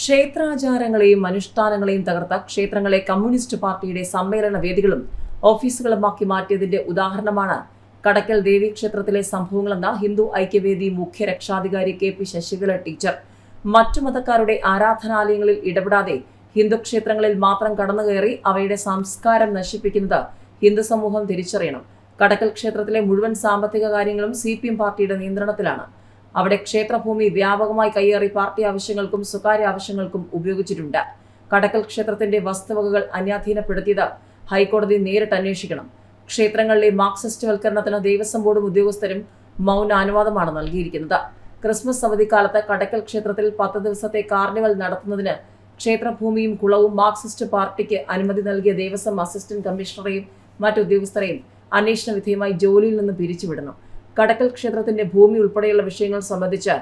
ക്ഷേത്രാചാരങ്ങളെയും അനുഷ്ഠാനങ്ങളെയും തകർത്ത ക്ഷേത്രങ്ങളെ കമ്മ്യൂണിസ്റ്റ് പാർട്ടിയുടെ സമ്മേളന വേദികളും ഓഫീസുകളുമാക്കി മാറ്റിയതിന്റെ ഉദാഹരണമാണ് കടക്കൽ ദേവീക്ഷേത്രത്തിലെ സംഭവങ്ങളെന്ന ഹിന്ദു ഐക്യവേദി മുഖ്യ രക്ഷാധികാരി കെ പി ശശികല ടീച്ചർ. മറ്റു മതക്കാരുടെ ആരാധനാലയങ്ങളിൽ ഇടപെടാതെ ഹിന്ദു ക്ഷേത്രങ്ങളിൽ മാത്രം കടന്നുകയറി അവയുടെ സംസ്കാരം നശിപ്പിക്കുന്നത് ഹിന്ദു സമൂഹം തിരിച്ചറിയണം. കടക്കൽ ക്ഷേത്രത്തിലെ മുഴുവൻ സാമ്പത്തിക കാര്യങ്ങളും സി പാർട്ടിയുടെ നിയന്ത്രണത്തിലാണ്. അവിടെ ക്ഷേത്രഭൂമി വ്യാപകമായി കയ്യേറി പാർട്ടി ആവശ്യങ്ങൾക്കും സ്വകാര്യ ആവശ്യങ്ങൾക്കും ഉപയോഗിച്ചിട്ടുണ്ട്. കടക്കൽ ക്ഷേത്രത്തിന്റെ വസ്തുവകകൾ അന്യാധീനപ്പെടുത്തിയത് ഹൈക്കോടതി നേരിട്ട് അന്വേഷിക്കണം. ക്ഷേത്രങ്ങളിലെ മാർക്സിസ്റ്റ് വൽക്കരണത്തിന് ദേവസ്വം ബോർഡും ഉദ്യോഗസ്ഥരും മൗന അനുവാദമാണ് നൽകിയിരിക്കുന്നത്. ക്രിസ്മസ് അവധിക്കാലത്ത് കടക്കൽ ക്ഷേത്രത്തിൽ പത്ത് ദിവസത്തെ കാർണിവൽ നടത്തുന്നതിന് ക്ഷേത്രഭൂമിയും കുളവും മാർക്സിസ്റ്റ് പാർട്ടിക്ക് അനുമതി നൽകിയ ദേവസ്വം അസിസ്റ്റന്റ് കമ്മീഷണറെയും മറ്റു ഉദ്യോഗസ്ഥരെയും അന്വേഷണ വിധേയമായി ജോലിയിൽ നിന്ന് പിരിച്ചുവിടണം. കടക്കൽ ക്ഷേത്രത്തിന്റെ ഭൂമി ഉൾപ്പെടെയുള്ള വിഷയങ്ങൾ സംബന്ധിച്ച്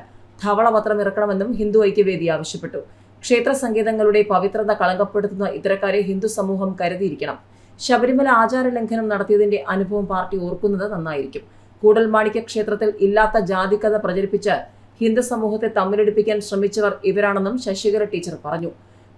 ധവളപത്രം ഇറക്കണമെന്നും ഹിന്ദു ഐക്യവേദി ആവശ്യപ്പെട്ടു. ക്ഷേത്ര സംഗീതങ്ങളുടെ പവിത്രത കളങ്കപ്പെടുത്തുന്ന ഇത്തരക്കാരെ ഹിന്ദു സമൂഹം കരുതിയിരിക്കണം. ശബരിമല ആചാര ലംഘനം നടത്തിയതിന്റെ അനുഭവം പാർട്ടി ഓർക്കുന്നത് നന്നായിരിക്കും. കൂടൽമാണിക്യ ക്ഷേത്രത്തിൽ ഇല്ലാത്ത ജാതിക്കഥ പ്രചരിപ്പിച്ച് ഹിന്ദു സമൂഹത്തെ തമ്മിലടിപ്പിക്കാൻ ശ്രമിച്ചവർ ഇവരാണെന്നും ശശികര ടീച്ചർ പറഞ്ഞു.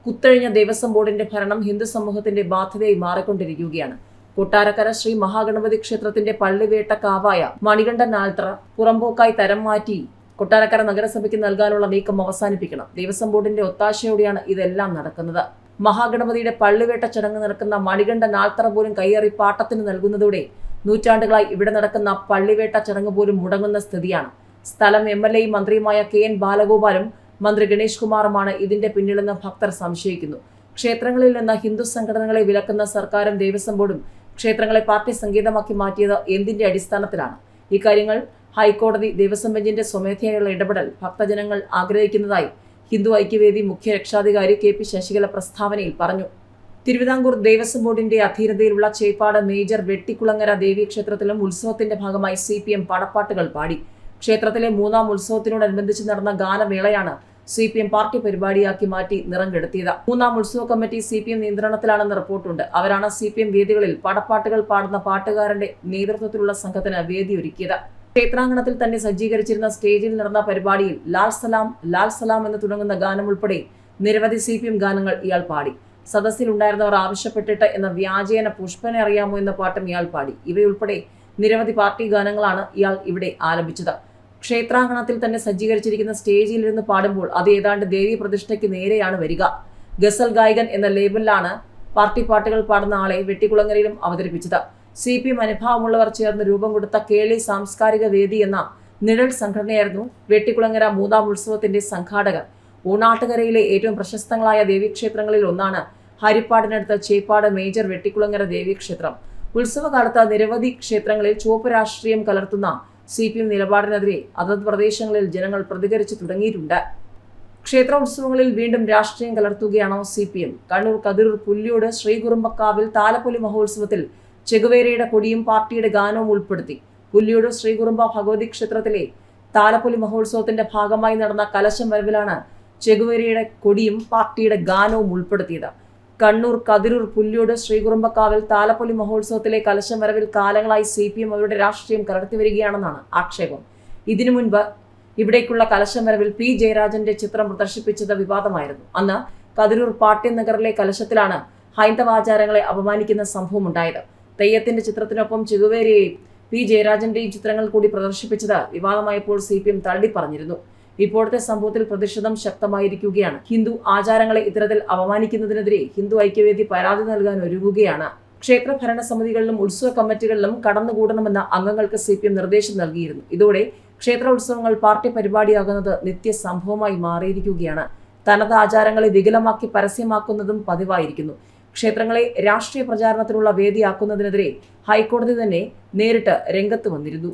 കുത്തഴിഞ്ഞ ദേവസ്വം ബോർഡിന്റെ ഭരണം ഹിന്ദു സമൂഹത്തിന്റെ ബാധ്യതയായി മാറിക്കൊണ്ടിരിക്കുകയാണ്. കൊട്ടാരക്കര ശ്രീ മഹാഗണപതി ക്ഷേത്രത്തിന്റെ പള്ളിവേട്ടക്കാവായ മണികണ്ഠൻ ആൽത്ര പുറമ്പോക്കായി തരം മാറ്റി കൊട്ടാരക്കര നഗരസഭയ്ക്ക് നൽകാനുള്ള നീക്കം അവസാനിപ്പിക്കണം. ദേവസ്വം ബോർഡിന്റെ ഒത്താശയോടെയാണ് ഇതെല്ലാം നടക്കുന്നത്. മഹാഗണപതിയുടെ പള്ളിവേട്ട ചടങ്ങ് നടക്കുന്ന മണികണ്ഠൻ ആൽത്തറ പോലും കയ്യേറി പാട്ടത്തിന് നൽകുന്നതോടെ നൂറ്റാണ്ടുകളായി ഇവിടെ നടക്കുന്ന പള്ളിവേട്ട ചടങ്ങ് പോലും മുടങ്ങുന്ന സ്ഥിതിയാണ്. സ്ഥലം എം എൽ എയും മന്ത്രിയുമായ കെ എൻ ബാലഗോപാലും മന്ത്രി ഗണേഷ് കുമാറുമാണ് ഇതിന്റെ പിന്നിലെന്ന് ഭക്തർ സംശയിക്കുന്നു. ക്ഷേത്രങ്ങളിൽ നിന്ന് ഹിന്ദു സംഘടനകളെ വിലക്കുന്ന സർക്കാരും ദേവസ്വം ബോർഡും ക്ഷേത്രങ്ങളെ പാർട്ടി സംഗീതമാക്കി മാറ്റിയത് എന്തിന്റെ അടിസ്ഥാനത്തിലാണ്? ഇക്കാര്യങ്ങൾ ഹൈക്കോടതി ദേവസ്വം ബെഞ്ചിന്റെ സ്വമേധയായുള്ള ഇടപെടൽ ഭക്തജനങ്ങൾ ആഗ്രഹിക്കുന്നതായി ഹിന്ദു ഐക്യവേദി മുഖ്യ രക്ഷാധികാരി കെ പി ശശികല പ്രസ്താവനയിൽ പറഞ്ഞു. തിരുവിതാംകൂർ ദേവസ്വം ബോർഡിന്റെ അധീനതയിലുള്ള ചേപ്പാട് മേജർ വെട്ടിക്കുളങ്ങര ദേവീക്ഷേത്രത്തിലും ഉത്സവത്തിന്റെ ഭാഗമായി സി പി എം പടപ്പാട്ടുകൾ പാടി. ക്ഷേത്രത്തിലെ മൂന്നാം ഉത്സവത്തിനോടനുബന്ധിച്ച് നടന്ന ഗാനമേളയാണ് സി പി എം പാർട്ടി പരിപാടിയാക്കി മാറ്റി നിറം കെടുത്തിയത്. മൂന്നാം ഉത്സവ കമ്മിറ്റി സി പി എം നിയന്ത്രണത്തിലാണെന്ന് റിപ്പോർട്ടുണ്ട്. അവരാണ് സി പി എം വേദികളിൽ പടപ്പാട്ടുകൾ പാടുന്ന പാട്ടുകാരന്റെ നേതൃത്വത്തിലുള്ള സംഘത്തിന് വേദിയൊരുക്കിയത്. ക്ഷേത്രാങ്കണത്തിൽ തന്നെ സജ്ജീകരിച്ചിരുന്ന സ്റ്റേജിൽ നടന്ന പരിപാടിയിൽ ലാൽ സലാം ലാൽ സലാം എന്ന് തുടങ്ങുന്ന ഗാനം ഉൾപ്പെടെ നിരവധി സി പി എം ഗാനങ്ങൾ ഇയാൾ പാടി. സദസ്സിൽ ഉണ്ടായിരുന്നവർ ആവശ്യപ്പെട്ടിട്ട് എന്ന വ്യാജേന പുഷ്പനെ അറിയാമോ എന്ന പാട്ടും ഇയാൾ പാടി. ഇവയുൾപ്പെടെ നിരവധി പാർട്ടി ഗാനങ്ങളാണ് ഇയാൾ ഇവിടെ ആലപിച്ചത്. ക്ഷേത്രാങ്കണത്തിൽ തന്നെ സജ്ജീകരിച്ചിരിക്കുന്ന സ്റ്റേജിലിരുന്ന് പാടുമ്പോൾ അത് ഏതാണ്ട് ദേവീ പ്രതിഷ്ഠയ്ക്ക് നേരെയാണ് വരിക. ഗസൽ ഗായകൻ എന്ന ലേബലിലാണ് പാർട്ടി പാട്ടുകൾ പാടുന്ന ആളെ വെട്ടിക്കുളങ്ങരയിലും അവതരിപ്പിച്ചത്. സി പി എം അനുഭാവമുള്ളവർ ചേർന്ന് രൂപം കൊടുത്ത കേളി സാംസ്കാരിക വേദി എന്ന നിഴൽ സംഘടനയായിരുന്നു വെട്ടിക്കുളങ്ങര മൂന്നാം ഉത്സവത്തിന്റെ സംഘാടകർ. ഊണാട്ടുകരയിലെ ഏറ്റവും പ്രശസ്തങ്ങളായ ദേവീക്ഷേത്രങ്ങളിൽ ഒന്നാണ് ഹരിപ്പാടിനടുത്ത് ചേപ്പാട് മേജർ വെട്ടിക്കുളങ്ങര ദേവീക്ഷേത്രം. ഉത്സവകാലത്ത് നിരവധി ക്ഷേത്രങ്ങളിൽ ചുവപ്പ് രാഷ്ട്രീയം കലർത്തുന്ന സി പി എം നിലപാടിനെതിരെ അതത് പ്രദേശങ്ങളിൽ ജനങ്ങൾ പ്രതികരിച്ചു തുടങ്ങിയിട്ടുണ്ട്. ക്ഷേത്രോത്സവങ്ങളിൽ വീണ്ടും രാഷ്ട്രീയം കലർത്തുകയാണോ C P M Kannur Kathiroor Pulliyode ശ്രീകുറുമ്പക്കാവിൽ താലപ്പൊലി മഹോത്സവത്തിൽ ചെകുവേരയുടെ കൊടിയും പാർട്ടിയുടെ ഗാനവും ഉൾപ്പെടുത്തി. പുല്ലിയോട് ശ്രീകുറുമ്പ ഭഗവതി ക്ഷേത്രത്തിലെ താലപ്പൊലി മഹോത്സവത്തിന്റെ ഭാഗമായി നടന്ന കലശം വരവിലാണ് ചെകുവേരയുടെ കൊടിയും പാർട്ടിയുടെ ഗാനവും ഉൾപ്പെടുത്തിയത്. കണ്ണൂർ കതിരൂർ പുല്ലിയോട് ശ്രീകുറുമ്പക്കാവിൽ താലപ്പൊലി മഹോത്സവത്തിലെ കലശം വരവിൽ കാലങ്ങളായി സി പി എം അവരുടെ രാഷ്ട്രീയം കലർത്തി വരികയാണെന്നാണ് ആക്ഷേപം. ഇതിനു മുൻപ് ഇവിടേക്കുള്ള കലശം വരവിൽ പി ജയരാജന്റെ ചിത്രം പ്രദർശിപ്പിച്ചത് വിവാദമായിരുന്നു. അന്ന് കതിരൂർ പാട്ട്യം നഗറിലെ കലശത്തിലാണ് ഹൈന്ദവാചാരങ്ങളെ അപമാനിക്കുന്ന സംഭവം ഉണ്ടായത്. തെയ്യത്തിന്റെ ചിത്രത്തിനൊപ്പം ചികുവേരിയെയും പി ജയരാജന്റെയും ചിത്രങ്ങൾ കൂടി പ്രദർശിപ്പിച്ചത് വിവാദമായപ്പോൾ സി പി എം തള്ളി പറഞ്ഞിരുന്നു. ഇപ്പോഴത്തെ സംഭവത്തിൽ പ്രതിഷേധം ശക്തമായിരിക്കുകയാണ്. ഹിന്ദു ആചാരങ്ങളെ ഇത്തരത്തിൽ അപമാനിക്കുന്നതിനെതിരെ ഹിന്ദു ഐക്യവേദി പരാതി നൽകാൻ ഒരുങ്ങുകയാണ്. ക്ഷേത്ര ഭരണ സമിതികളിലും ഉത്സവ കമ്മിറ്റികളിലും കടന്നുകൂടണമെന്ന അംഗങ്ങൾക്ക് സി പി എം നിർദ്ദേശം നൽകിയിരുന്നു. ഇതോടെ ക്ഷേത്ര ഉത്സവങ്ങൾ പാർട്ടി പരിപാടിയാകുന്നത് നിത്യസംഭവമായി മാറിയിരിക്കുകയാണ്. തനത് ആചാരങ്ങളെ വികലമാക്കി പരസ്യമാക്കുന്നതും പതിവായിരിക്കുന്നു. ക്ഷേത്രങ്ങളെ രാഷ്ട്രീയ പ്രചാരണത്തിനുള്ള വേദിയാക്കുന്നതിനെതിരെ ഹൈക്കോടതി തന്നെ നേരിട്ട് രംഗത്ത് വന്നിരുന്നു.